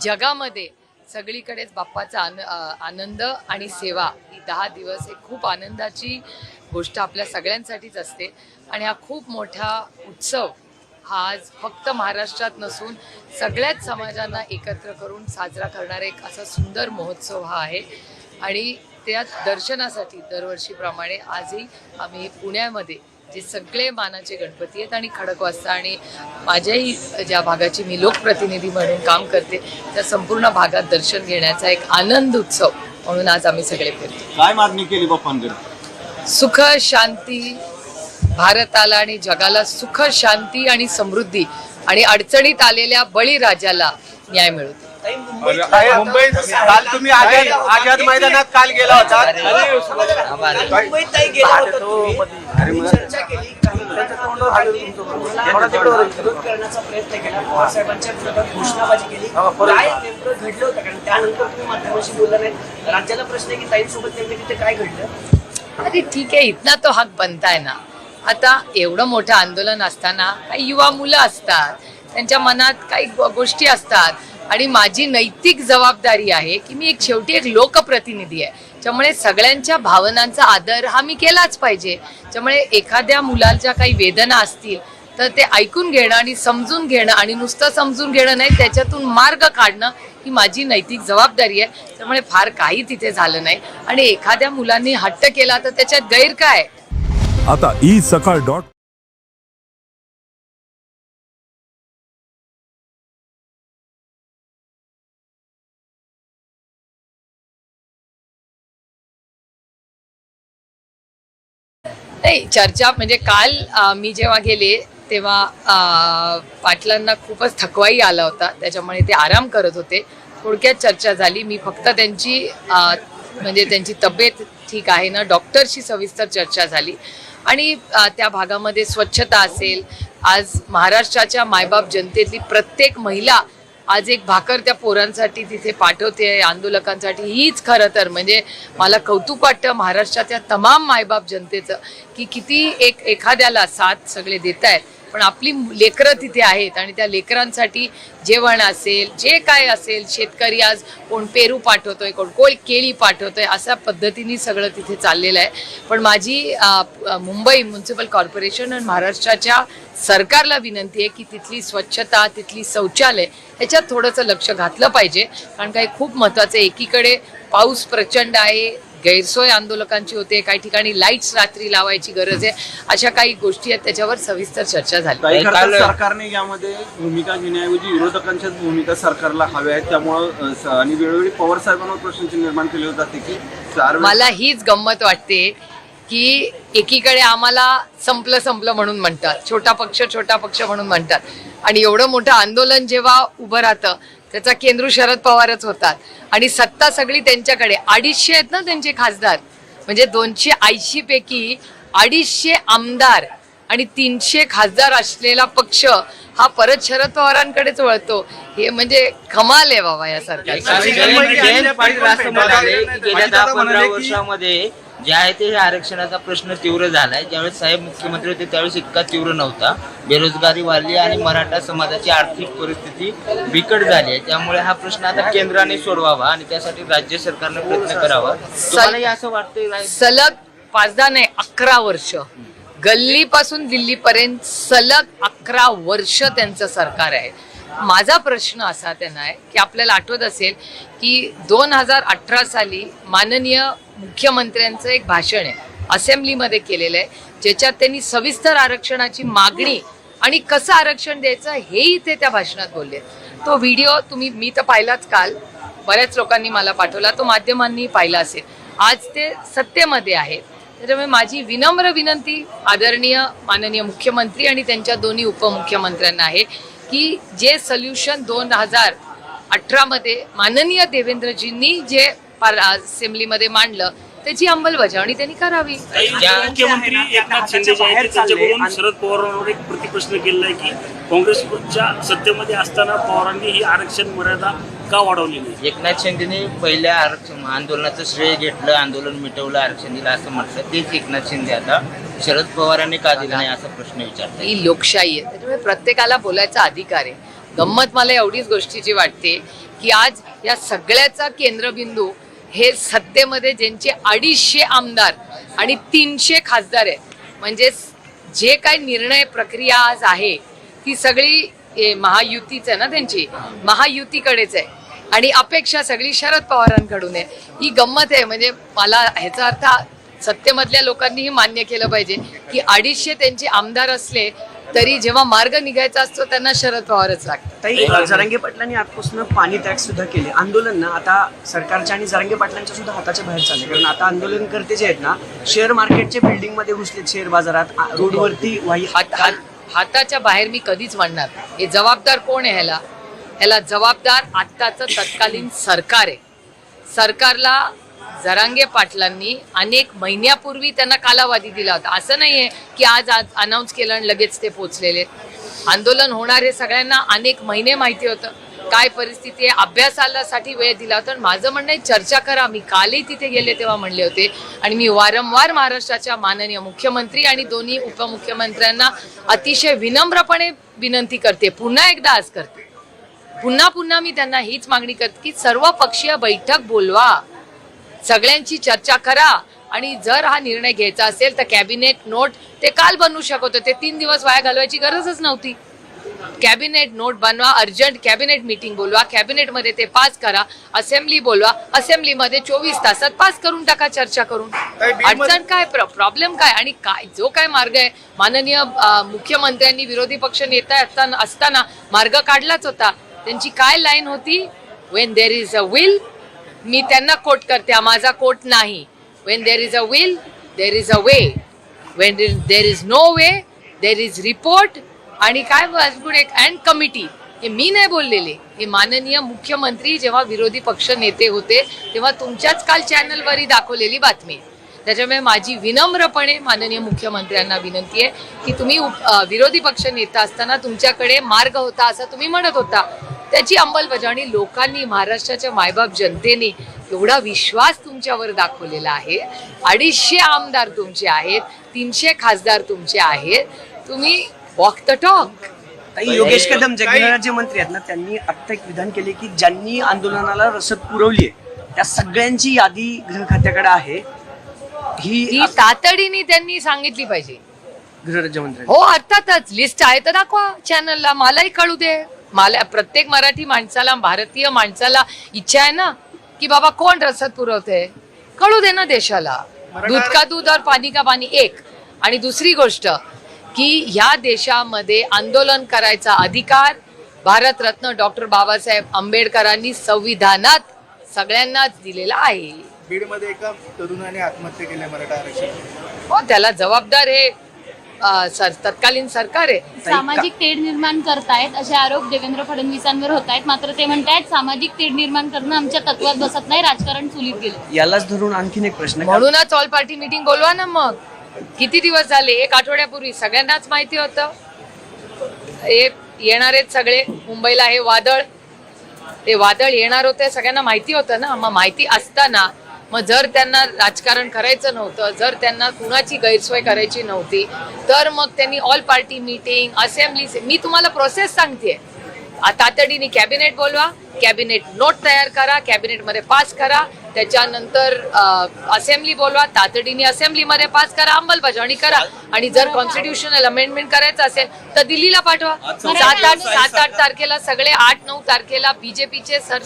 जगामध्ये सगळीकडेच बाप्पाचा आन आनंद आणि सेवा. ही दहा दिवस हे खूप आनंदाची गोष्ट आपल्या सगळ्यांसाठीच असते. आणि हा खूप मोठा उत्सव हा आज फक्त महाराष्ट्रात नसून सगळ्याच समाजांना एकत्र करून साजरा करणारा एक असा सुंदर महोत्सव हा आहे. आणि त्या दर्शनासाठी दरवर्षीप्रमाणे आजही आम्ही पुण्यामध्ये जे सगळे मानाचे गणपती आहेत आणि खडकवासला आणि माझ्याही ज्या भागाची मी लोकप्रतिनिधी म्हणून काम करते त्या संपूर्ण भागात दर्शन घेण्याचा एक आनंद उत्सव म्हणून आज आम्ही सगळे फिरतो. काय मागणी केली बाप्पांकडे? सुख शांती भारताला आणि जगाला सुख शांती आणि समृद्धी आणि अडचणीत आलेल्या बळीराजाला न्याय मिळू दे. मुंबईत काल तुम्ही आझाद आझाद मैदानात काल गेला होता मुंबईत ताई गेला होता तुम्ही. चर्चा केली काही विरोध करण्याचा प्रयत्न केला पवार साहेबांच्या विरोधात घोषणाबाजी केली काय नेमकं घडलं होतं कारण त्यानंतर तुम्ही माध्यमांशी बोलला नाही राज्याला प्रश्न आहे की ताईंसोबत नेमकं तिथे काय घडलं अरे ठीक आहे इथना तो हक बनताय ना आता एवढं मोठं आंदोलन असताना काही युवा मुलं असतात त्यांच्या मनात काही गोष्टी असतात आणि माझी नैतिक जबाबदारी आहे की मी एक शेवटी एक लोकप्रतिनिधी आहे. त्यामुळे सगळ्यांच्या भावनांचा आदर हा मी केलाच पाहिजे. त्यामुळे एखाद्या मुलाच्या काही वेदना असतील तर ते ऐकून घेणं आणि समजून घेणं आणि नुसतं समजून घेणं नाही त्याच्यातून मार्ग काढणं ही माझी नैतिक जबाबदारी आहे. त्यामुळे फार काही तिथे झालं नाही. आणि एखाद्या मुलांनी हट्ट केला तर त्याच्यात गैर काय? आता ई सकाळ डॉट नाही चर्चा म्हणजे काल मी जेव्हा गेले तेव्हा पाटलांना खूपच थकवाई आला होता. त्याच्यामुळे ते आराम करत होते. थोडक्यात चर्चा झाली. मी फक्त त्यांची म्हणजे त्यांची तब्येत ठीक आहे ना डॉक्टरशी सविस्तर चर्चा झाली. आणि त्या भागामध्ये स्वच्छता असेल. आज महाराष्ट्राच्या मायबाप जनतेतली प्रत्येक महिला आज एक भाकर त्या पोरांसाठी तिथे पाठवते आंदोलकांसाठी. हीच खरं तर म्हणजे मला कौतुक वाटतं महाराष्ट्राच्या तमाम मायबाप जनतेचं की किती एक एखाद्याला साथ सगळे देत आहेत पण आपली लेकरं तिथे आहेत आणि त्या लेकरांसाठी जेवण असेल जे काय असेल शेतकरी आज कोण पेरू पाठवतोय कोण कोण केळी पाठवतोय अशा पद्धतीने सगळं तिथे चाललेलं आहे. पण माझी मुंबई म्युन्सिपल कॉर्पोरेशन आणि महाराष्ट्राच्या सरकारला विनंती आहे की तिथली स्वच्छता तिथली शौचालय ह्याच्यात थोडंसं लक्ष घातलं पाहिजे. कारण काही खूप महत्त्वाचं आहे. एकीकडे पाऊस प्रचंड आहे गैरसोय आंदोलकांची होते काही ठिकाणी लाईट्स रात्री लावायची गरज आहे अशा काही गोष्टी आहेत त्याच्यावर सविस्तर चर्चा झाली. काल- सरकारने यामध्ये भूमिका घेण्याऐवजी विरोधकांच्याच भूमिका सरकारला हव्या आहेत त्यामुळं आणि वेळोवेळी पवार साहेबांवर प्रश्नांची निर्माण केली जाते की मला हीच गंमत वाटते की एकीकडे आम्हाला संपलं संपलं म्हणून म्हणतात छोटा पक्ष छोटा पक्ष म्हणून म्हणतात. आणि एवढं मोठं आंदोलन जेव्हा उभं राहतं त्याचा केंद्र शरद पवारच होतात आणि सत्ता सगळी त्यांच्याकडे. अडीचशे आहेत ना त्यांचे खासदार? म्हणजे दोनशे ऐंशी पैकी अडीचशे आमदार आणि तीनशे खासदार असलेला पक्ष हा परत शरद पवारांकडेच वळतो. हे म्हणजे कमाल आहे बाबा या सरकार गेल्या दहा पंधरा वर्षामध्ये जे आहे ते आरक्षणाचा प्रश्न तीव्र झालाय. ज्यावेळेस साहेब मुख्यमंत्री होते त्यावेळेस इतका तीव्र नव्हता. बेरोजगारी वाढली आणि मराठा समाजाची आर्थिक परिस्थिती बिकट झाली आहे. त्यामुळे हा प्रश्न आता केंद्राने सोडवावा आणि त्यासाठी राज्य सरकारने प्रयत्न करावा. तुम्हालाही असं वाटतंय राय- सलग पाच दहा नाही अकरा वर्ष. गल्लीपासून दिल्लीपर्यंत सलग अकरा वर्ष त्यांचं सरकार आहे. माझा प्रश्न असा त्यांना आहे की आपल्याला आठवत असेल की दोन हजार अठरा साली माननीय मुख्यमंत्र्यांचं एक भाषण आहे असेंब्लीमध्ये केलेलं आहे ज्याच्यात त्यांनी सविस्तर आरक्षणाची मागणी आणि कसं आरक्षण द्यायचं हेही ते त्या भाषणात बोलले. तो व्हिडिओ तुम्ही मी तर पाहिलाच काल. बऱ्याच लोकांनी मला पाठवला तो माध्यमांनी पाहिला असेल. आज ते सत्तेमध्ये आहेत त्याच्यामुळे माझी विनम्र विनंती आदरणीय माननीय मुख्यमंत्री आणि त्यांच्या दोन्ही उपमुख्यमंत्र्यांना आहे की जे सोल्युशन दोन हजार अठरामध्ये माननीय देवेंद्रजींनी जे पार- असेंब्लीमध्ये मांडलं त्याची अंमलबजावणी त्यांनी करावी. ज्या- मुख्यमंत्री एकनाथ शिंदे जे आहेत त्यांच्याकडून शरद पवारांवर एक प्रतिप्रश्न केलेला आहे की काँग्रेसच्या सत्तेमध्ये असताना पवारांनी ही आरक्षण मर्यादा का वाढवलेली एकनाथ शिंदेने पहिल्या आरक्षण आंदोलनाचं श्रेय घेतलं आंदोलन मिटवलं आरक्षण दिलं असं म्हटलं. तेच एकनाथ शिंदे आता शरद पवारांनी का दिलं नाही असा प्रश्न विचारतात. ही लोकशाही आहे. त्याच्यामुळे प्रत्येकाला बोलायचा अधिकार आहे. गंमत मला एवढीच गोष्टीची वाटते की आज या सगळ्याचा केंद्रबिंदू हे सत्तेमध्ये ज्यांचे अडीचशे आमदार आणि तीनशे खासदार आहे म्हणजे जे काय निर्णय प्रक्रिया आज आहे ती सगळी महायुतीच आहे ना त्यांची? महायुतीकडेच आहे. आणि अपेक्षा सगळी शरद पवारांकडून आहे. ही गंमत आहे. म्हणजे मला ह्याचा अर्थ सत्तेमधल्या लोकांनीही मान्य केलं पाहिजे की अडीचशे त्यांचे आमदार असले तरी जेव्हा मार्ग निघायचा असतो त्यांना शरद पवारच लागतात. ताई जरांगे पाटलांनी आजपासून पाणी टॅग सुद्धा केले. आंदोलन ना आता सरकारच्या आणि जरांगे पाटलांच्या सुद्धा हाताच्या बाहेर चालले. कारण आता आंदोलनकर्ते जे आहेत ना शेअर मार्केटच्या बिल्डिंगमध्ये घुसलेत शेअर बाजारात. आ- रोडवरती वाही हात हात हाताच्या बाहेर मी कधीच म्हणणार हे जबाबदार कोण आहे ह्याला? ह्याला जबाबदार आत्ताचं तत्कालीन सरकार आहे. सरकारला जरांगे पाटलांनी अनेक महिन्यापूर्वी त्यांना कालावधी दिला होता. असं नाहीये की आज आज अनाऊन्स केलं आणि लगेच ते पोचलेले. आंदोलन होणार हे सगळ्यांना अनेक महिने माहिती होतं. काय परिस्थिती आहे? अभ्यासासाठी वेळ दिला होता आणि माझं म्हणणं आहे चर्चा करा. मी कालही तिथे गेले तेव्हा म्हणले होते. आणि मी वारंवार महाराष्ट्राच्या माननीय मुख्यमंत्री आणि दोन्ही उपमुख्यमंत्र्यांना अतिशय विनम्रपणे विनंती करते. पुन्हा एकदा आज करते. पुन्हा पुन्हा मी त्यांना हीच मागणी करते की सर्व पक्षीय बैठक बोलवा. सगळ्यांची चर्चा करा. आणि जर हा निर्णय घ्यायचा असेल तर कॅबिनेट नोट ते काल बनवू शकत होते. तीन दिवस वाया घालवायची गरजच नव्हती. कॅबिनेट नोट बनवा अर्जंट कॅबिनेट मीटिंग बोलवा कॅबिनेटमध्ये ते पास करा असेंब्ली बोलवा असेंब्लीमध्ये चोवीस तासात पास करून टाका चर्चा करून. अडचण काय प्रॉब्लेम काय? आणि काय जो काय मार्ग आहे? माननीय मुख्यमंत्र्यांनी विरोधी पक्ष नेता असताना असताना मार्ग काढलाच होता. त्यांची काय लाईन होती? When there is a will मी त्यांना कोट करते हा माझा कोट नाही. When there is a will there is a way when there is no way there is report आणि काय अजून एक अँड कमिटी हे मी नाही बोललेले. हे माननीय मुख्यमंत्री जेव्हा विरोधी पक्ष नेते होते तेव्हा तुमच्याच काल चॅनलवरही दाखवलेली बातमी. आहे. त्याच्यामुळे माझी विनम्रपणे माननीय मुख्यमंत्र्यांना विनंती आहे की तुम्ही विरोधी पक्ष नेता असताना तुमच्याकडे मार्ग होता असं तुम्ही म्हणत होता. त्याची अंमलबजावणी लोकांनी महाराष्ट्राच्या मायबाप जनतेने एवढा विश्वास तुमच्यावर दाखवलेला आहे. अडीचशे आमदार तुमचे आहेत तीनशे खासदार तुमचे आहेत. तुम्ही walk the talk Yogesh Kadam जे गृहराज्य मंत्री आहेत ना त्यांनी आता एक विधान केले की ज्यांनी आंदोलनाला रसद पुरवली आहे त्या सगळ्यांची यादी गृह खात्याकडे आहे. ही ही तातडीने त्यांनी सांगितली पाहिजे. गृहराज्यमंत्री हो अर्थातच. लिस्ट आहे तर दाखवा चॅनलला मलाही कळू दे. मला प्रत्येक मराठी माणसाला भारतीय माणसाला इच्छा आहे ना की बाबा कोण रसद पुरवते? कळू दे ना देशाला. दूध का दूध और पाणी का पाणी एक. आणि दुसरी गोष्ट की ह्या देशामध्ये आंदोलन करायचा अधिकार भारतरत्न डॉक्टर बाबासाहेब आंबेडकरांनी संविधानात सगळ्यांनाच दिलेला आहे. बीडमध्ये एका तरुणाने आत्महत्या केली आहे मराठा आरक्षण. हो त्याला जबाबदार हे अं, सर तत्कालीन सरकार. आहे सामाजिक तेढ निर्माण करतायत असे आरोप देवेंद्र फडणवीसांवर होत आहेत मात्र ते म्हणतायत सामाजिक तेढ निर्माण करणं आमच्या तत्वात बसत नाही राजकारण चुलीत गेलं. यालाच धरून आणखीन एक प्रश्न म्हणूनच ऑल पार्टी मीटिंग बोलवा ना मग. किती दिवस झाले? एक आठवड्यापूर्वी सगळ्यांनाच माहिती होतं. हे येणार आहेत सगळे मुंबईला हे वादळ. ते वादळ येणार होते सगळ्यांना माहिती होतं ना. मग माहिती असताना मग जर त्यांना राजकारण करायचं नव्हतं जर त्यांना कुणाची गैरसोय करायची नव्हती तर मग त्यांनी ऑल पार्टी मीटिंग असेंब्ली मी तुम्हाला प्रोसेस सांगते तातडीने कॅबिनेट बोलवा कॅबिनेट नोट तयार करा कॅबिनेटमध्ये पास करा त्याच्यानंतर असेंब्ली बोलवा तातडीने असेंब्लीमध्ये पास करा अंमलबजावणी करा. आणि जर कॉन्स्टिट्युशनल अमेंडमेंट करायचं असेल तर दिल्लीला पाठवा. सात आठ सात आठ तारखेला सगळे आठ नऊ तारखेला बीजेपीचे सर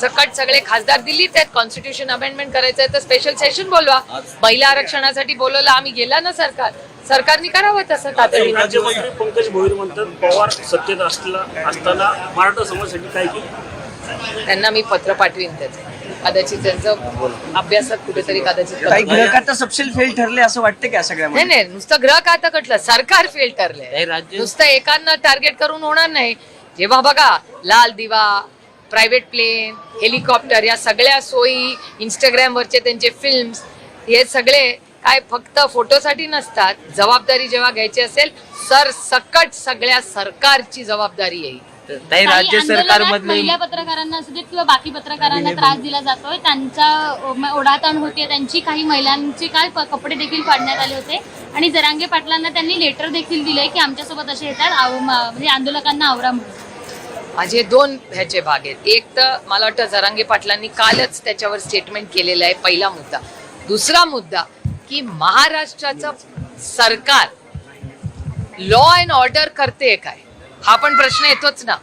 सकट सगळे खासदार दिल्लीत आहेत. कॉन्स्टिट्यूशन अमेंडमेंट करायचं आहे तर स्पेशल सेशन बोलवा. महिला आरक्षणासाठी बोलवलं आम्ही गेला ना सरकार. सरकारने करावं तसं तातडीने. राज्यमंत्री पंकज भोईर म्हणतात पवार सत्तेत असला असताना मराठा समाजासाठी काय केलं? त्यांना मी पत्र पाठवीन त्याचं. कदाचित त्यांचं अभ्यासात कुठेतरी कदाचित काही कमी- ग्रह खाता सपशेल फेल ठरले असं वाटतं का नाही सगळ्यामध्ये नाही नुसतं ग्रह खाता कटलं सरकार फेल ठरलंय. राज्य नुसतं एकांना टार्गेट करून होणार नाही. जेव्हा बघा लाल दिवा प्रायव्हेट प्लेन हेलिकॉप्टर या सगळ्या सोयी इंस्टाग्रामवरचे त्यांचे फिल्म्स हे सगळे काय फक्त फोटोसाठी नसतात. जबाबदारी जेव्हा घ्यायची असेल सर सकट सगळ्या सरकारची जबाबदारी येईल ताई काही राज्य सरकारमधले महिला पत्रकारांना असू देत किंवा बाकी पत्रकारांना त्रास दिला जातोय त्यांचा ओढाताण होते त्यांची काही महिलांचे काय कपडे देखील फाडण्यात आले होते. आणि जरांगे पाटलांना त्यांनी लेटर देखील दिलंय की आमच्यासोबत असे येतात म्हणजे आंदोलकांना आवरा म्हणून. माझे दोन ह्याचे भाग आहेत. एक तर मला वाटतं जरांगे पाटलांनी कालच त्याच्यावर स्टेटमेंट केलेलं आहे पहिला मुद्दा. दुसरा मुद्दा की महाराष्ट्राचं सरकार लॉ अँड ऑर्डर करते काय? हा पण प्रश्न येतोच ना.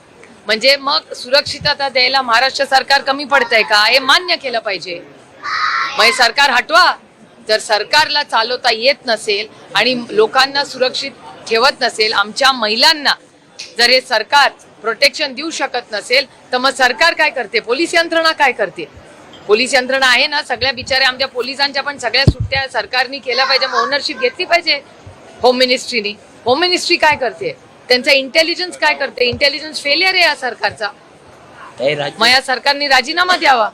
म्हणजे मग सुरक्षितता द्यायला महाराष्ट्र सरकार कमी पडतंय का? हे मान्य केलं पाहिजे. मग सरकार हटवा. जर सरकारला चालवता येत नसेल आणि लोकांना सुरक्षित ठेवत नसेल आमच्या महिलांना जर हे सरकार प्रोटेक्शन देऊ शकत नसेल तर मग सरकार काय करते? पोलीस यंत्रणा काय करते? पोलीस यंत्रणा आहे ना सगळ्या बिचाऱ्या आमच्या पोलिसांच्या पण सगळ्या सुट्ट्या सरकारने केल्या पाहिजे मग ओनरशिप घेतली पाहिजे होम मिनिस्ट्रीनी होम मिनिस्ट्री काय करते? त्यांचा इंटेलिजन्स काय करते? इंटेलिजन्स फेलियर आहे या सरकारचा. मग या सरकारने राजीनामा द्यावा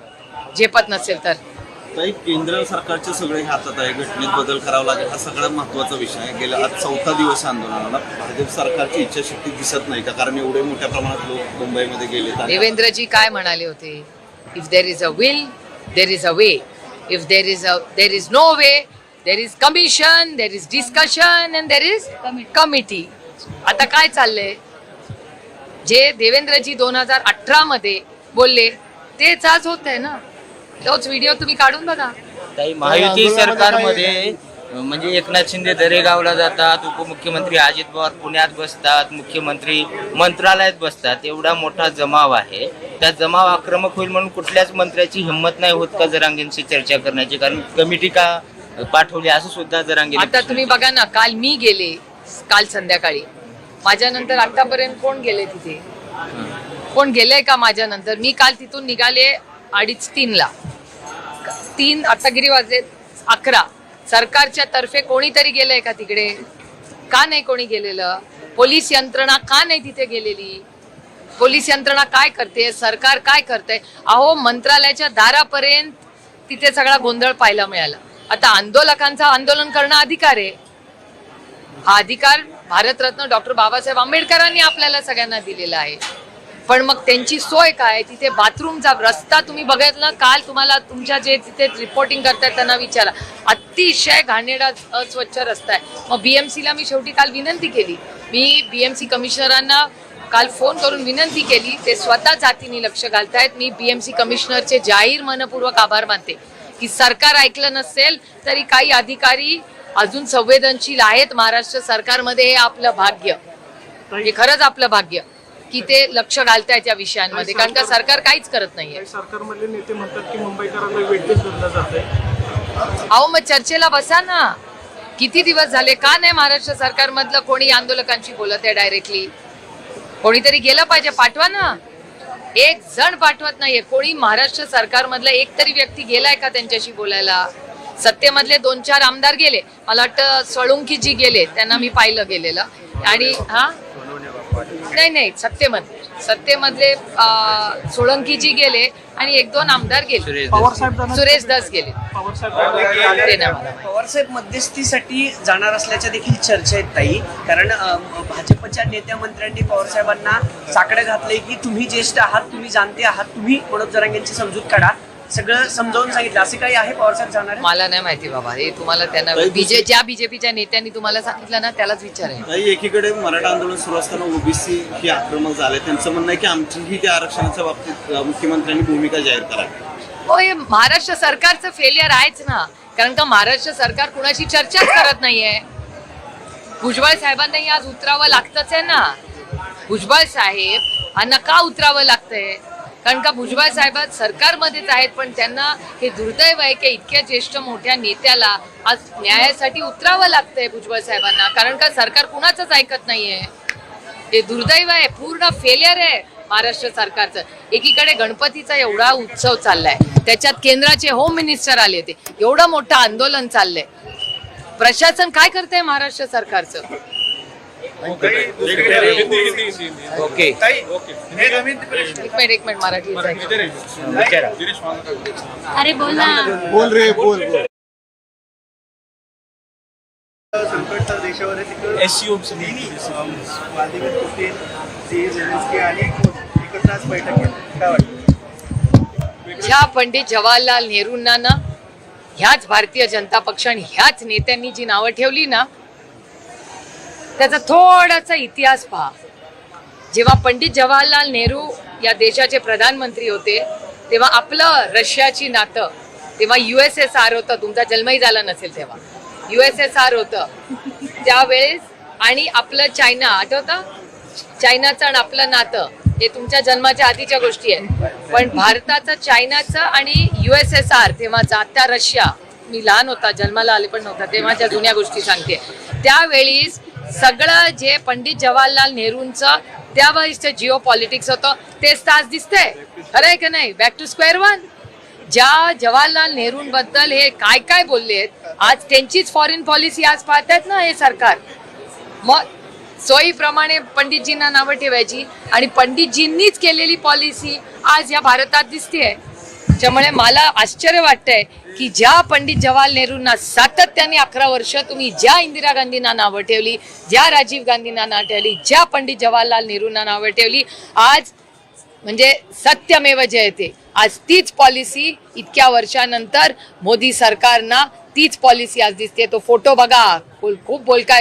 झेपत नसेल तर. काही केंद्र सरकारचे सगळे हातात आहे घटनेत बदल करावा लागेल हा सगळ्यात महत्त्वाचा विषय आहे. गेल्या आज चौथा दिवस आंदोलनाला भाजप सरकारची इच्छाशक्ती दिसत नाही का? कारण एवढे मोठ्या प्रमाणात लोक मुंबईमध्ये आणि देवेंद्रजी काय म्हणाले होते? If there is a will there is a way if there is a there is no way there is commission there is discussion and there is committee आता काय चाललंय? जे देवेंद्रजी दोन हजार अठरा मध्ये बोलले तेच आज होत आहे ना? तोच व्हिडिओ तुम्ही काढून बघा. काही महायुती सरकारमध्ये म्हणजे एकनाथ शिंदे दरेगावला जातात उपमुख्यमंत्री अजित पवार पुण्यात बसतात मुख्यमंत्री मंत्रालयात बसतात. एवढा मोठा जमाव आहे. त्या जमाव आक्रमक होईल म्हणून कुठल्याच मंत्र्याची हिंमत नाही होत का जरांगेंशी चर्चा करण्याची? कारण कमिटी का पाठवली असं सुद्धा जरांगे आता तुम्ही बघा ना काल मी गेले काल संध्याकाळी. माझ्यानंतर आतापर्यंत कोण गेले तिथे? कोण गेलंय का माझ्यानंतर? मी काल तिथून निघाले अडीच तीनला. तीन आता किती वाजले अकरा. सरकारच्या तर्फे कोणीतरी गेलंय का तिकडे? का नाही कोणी गेलेलं? पोलीस यंत्रणा का नाही तिथे गेलेली? पोलीस यंत्रणा काय करते? सरकार काय करते अहो मंत्रालयाच्या दारापर्यंत तिथे सगळा गोंधळ पाहायला मिळाला. आता आंदोलकांचा आंदोलन करणं अधिकार आहे. हा अधिकार भारतरत्न डॉक्टर बाबासाहेब आंबेडकरांनी आपल्याला सगळ्यांना दिलेला आहे. पण मग त्यांची सोय काय? तिथे बाथरूमचा रस्ता तुम्ही बघितला? काल तुम्हाला तुमच्या जे तिथे रिपोर्टिंग करतायत त्यांना विचारा अतिशय घाणेरडा अस्वच्छ रस्ता आहे. मग बी एम सीला मी शेवटी काल विनंती केली. मी बी एम सी कमिशनरांना काल फोन करून विनंती केली. ते स्वतः जातीने लक्ष घालतायत. मी बी एम सी कमिशनरचे जाहीर मनपूर्वक आभार मानते. की सरकार ऐकलं नसेल तरी काही अधिकारी अजून संवेदनशील आहेत. महाराष्ट्र सरकारमध्ये हे आपलं भाग्य. म्हणजे खरंच आपलं भाग्य. की ते लक्ष घालतायत या विषयांमध्ये. कारण का सरकार काहीच करत नाहीये. सरकारमधले नेते म्हणतात की मुंबईकरांना धरलं अहो मग चर्चेला बसा ना. किती दिवस झाले? का नाही महाराष्ट्र सरकारमधलं कोणी आंदोलकांशी बोलत आहे डायरेक्टली कोणीतरी गेलं पाहिजे. पाठवा ना. एक जण पाठवत नाहीये. कोणी महाराष्ट्र सरकारमधला एक तरी व्यक्ती गेलाय का त्यांच्याशी बोलायला? सत्तेमधले दोन चार आमदार गेले. मला वाटतं सळुंकी जी गेले. त्यांना मी पाहिलं गेलेलं. आणि हा? नाही नाही सत्तेमधले सत्तेमधले सोळंकीजी गेले आणि एक दोन आमदार गेले. सुरेश दास गेले. पवारसाहेब मध्यस्थीसाठी जाणार असल्याच्या देखील चर्चा आहेत ताई. कारण भाजपच्या नेत्या मंत्र्यांनी पवारसाहेबांना साकडं घातलंय की तुम्ही ज्येष्ठ आहात तुम्ही जाणते आहात तुम्ही मनोज जरांगेंची समजूत काढा. सगळं समजावून सांगितलं. असे काही आहे पवारसाहेब जाणार? मला नाही माहिती बाबा. हे तुम्हाला त्यांना बीजे ज्या बीजेपीच्या नेत्यांनी तुम्हाला सांगितलं ना त्यालाच विचाराय काही एकीकडे मराठा आंदोलन सुरू असताना ओबीसी ही आक्रमक झाले. त्यांचं म्हणणं आहे की आमचीही त्या आरक्षणाच्या बाबतीत अं, मुख्यमंत्र्यांनी भूमिका जाहीर करावी. हो हे महाराष्ट्र सरकारचं फेलियर आहेच ना. कारण का महाराष्ट्र सरकार कुणाशी चर्चाच करत नाहीये? भुजबळ साहेबांनाही आज उतरावं लागतच आहे ना. भुजबळ साहेब यांना का उतरावं लागतंय. कारण का भुजबळ साहेब सरकारमध्येच आहेत पण त्यांना हे दुर्दैव आहे की इतक्या ज्येष्ठ मोठ्या नेत्याला आज न्यायासाठी उतरावं लागतंय भुजबळ साहेबांना. कारण का सरकार कुणाचंच ऐकत नाहीये. हे दुर्दैव आहे पूर्ण फेलियर आहे महाराष्ट्र सरकारचं. एकीकडे गणपतीचा एवढा उत्सव चाललाय त्याच्यात केंद्राचे होम मिनिस्टर आले होते. एवढं मोठं आंदोलन चाललंय. प्रशासन काय करतंय महाराष्ट्र सरकारचं? ओके एक मिनिट एक मिनिट मराठी अरे बोल ना बोल रे बोल ह्या पंडित जवाहरलाल नेहरूंना ना ह्याच भारतीय जनता पक्ष आणि ह्याच नेत्यांनी जी नावं ठेवली ना त्याचा थोडासा इतिहास पहा. जेव्हा पंडित जवाहरलाल नेहरू या देशाचे प्रधानमंत्री होते तेव्हा आपलं रशियाची नातं तेव्हा यू एस एस आर होतं तुमचा जन्मही झाला नसेल तेव्हा. यू एस एस आर होतं. त्यावेळेस आणि आपलं चायना आठवतं? चायनाचं आणि आपलं नातं हे तुमच्या जन्माच्या आधीच्या गोष्टी आहेत. पण भारताचं चायनाचं आणि यू एस एस आर तेव्हाचा आता रशिया. मी लहान होता जन्माला आले पण नव्हता तेव्हाच्या जुन्या गोष्टी सांगते. त्यावेळीस सगळं जे पंडित जवाहरलाल नेहरूंचं त्यावेळीचं जिओ पॉलिटिक्स होतं तेच तास दिसतंय. खरं आहे का नाही? बॅक टू स्क्वेअर वन ज्या जवाहरलाल नेहरूंबद्दल हे काय काय बोललेत आज त्यांचीच फॉरेन पॉलिसी आज पाहतायत ना हे सरकार. मग सोयीप्रमाणे पंडितजींना नावं ठेवायची आणि पंडितजींनीच केलेली पॉलिसी आज या भारतात दिसतेय. त्यामुळे मला आश्चर्य वाटतंय की ज्या पंडित जवाहरलाल नेहरूंना सातत्याने अकरा वर्ष तुम्ही ज्या इंदिरा गांधींना नावं ठेवली ज्या राजीव गांधींना नावं ठेवली ज्या पंडित जवाहरलाल नेहरूंना नावं ठेवली आज म्हणजे सत्यमेव जयते. आज तीच पॉलिसी इतक्या वर्षानंतर मोदी सरकारना तीच पॉलिसी आज दिसते तो फोटो बघा. खूप बोलकाय.